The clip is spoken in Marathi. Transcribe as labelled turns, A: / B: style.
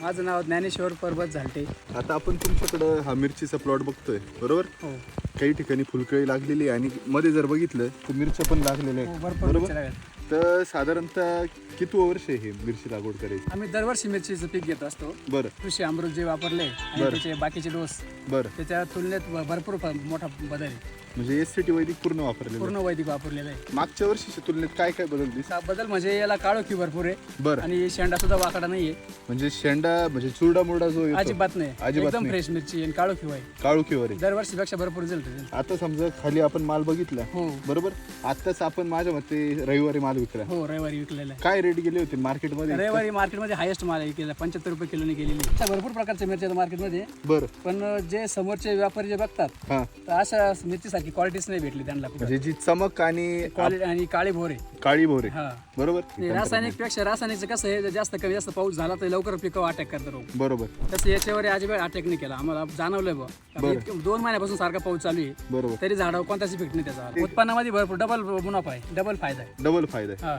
A: माझं नाव ज्ञानेश्वर पर्वत झालटे
B: आता आपण तुमच्याकडं हा मिरचीचा प्लॉट बघतोय बरोबर?
A: हो.
B: काही ठिकाणी फुलकळी लागलेली आहे आणि मध्ये जर बघितलं तर मिरच्या पण लागलेल्या
A: हो
B: आहेत
A: भरपूर
B: बरोबर?
A: मिरच्या लागतात.
B: तर साधारणतः किती वर्ष आहे हे मिरची लागवड करायची?
A: आम्ही दरवर्षी मिरचीचं पीक घेत असतो.
B: बरं.
A: कृषी अमृत जे वापरले आणि
B: बरं.
A: त्याचे बाकीचे डोस
B: बरं.
A: त्याच्या तुलनेत भ- भरपूर फ- मोठा बदल आहे.
B: म्हणजे एस सी टी वैदिक पूर्ण वापरलेलं
A: पूर्ण वैदिक वापरलेलं आहे.
B: मागच्या वर्षीच्या तुलनेत काय काय बदल दिस
A: हा बदल म्हणजे याला काळोखी भरपूर आहे.
B: बरं.
A: आणि शेंडा सुद्धा वाकडा नाहीये
B: म्हणजे शेंडा म्हणजे चुरडा मुरडा जो येतो
A: अजिबात नाही.
B: अजिबात
A: एकदम
B: नाही.
A: फ्रेश मिरची आणि काळोखी आहे
B: काळुखीवर आहे
A: दरवर्षीपेक्षा भरपूर रिझल्ट
B: आता समजा खाली आपण माल बघितला.
A: हो.
B: बरोबर? आताच आपण माझ्या मते रविवारी माल विकला.
A: हो रविवारी विकलेला आहे.
B: काय रेट गेले होते मार्केटमध्ये
A: रविवारी मार्केटमध्ये हायेस्ट माल आहे केला पंच्याहत्तर रुपये किलोने गेलेली. अशा भरपूर प्रकारच्या मिरच्या आहेत मार्केटमध्ये
B: बरं.
A: पण जे समोरचे व्यापारी जे बघतात
B: हा.
A: तर अशा मिरचीसारखी क्वालिटीच नाही भेटली त्यांना.
B: म्हणजे जी चमक आणि
A: क्वालिटी आणि काळी भोरे.
B: काळी भोरे.
A: हा.
B: बरोबर?
A: रासायनिकपेक्षा रासायनिकचं कसं आहे जास्त कमी जास्त पाऊस झाला तर लवकर पिकं अटॅक करतं रोग.
B: बरोबर.
A: तसं याच्यावर अजिबात अटॅक नाही केला. आम्हाला जाणवलंय बा दोन महिन्यापासून सारखा पाऊस चालू आहे.
B: बरोबर.
A: तरी झाडावर कोणताच इफेक्ट नाही त्याचा. उत्पन्नामध्ये भरपूर डबल मुनाफा आहे. डबल फायदा आहे.
B: डबल फायदा आहे
A: हा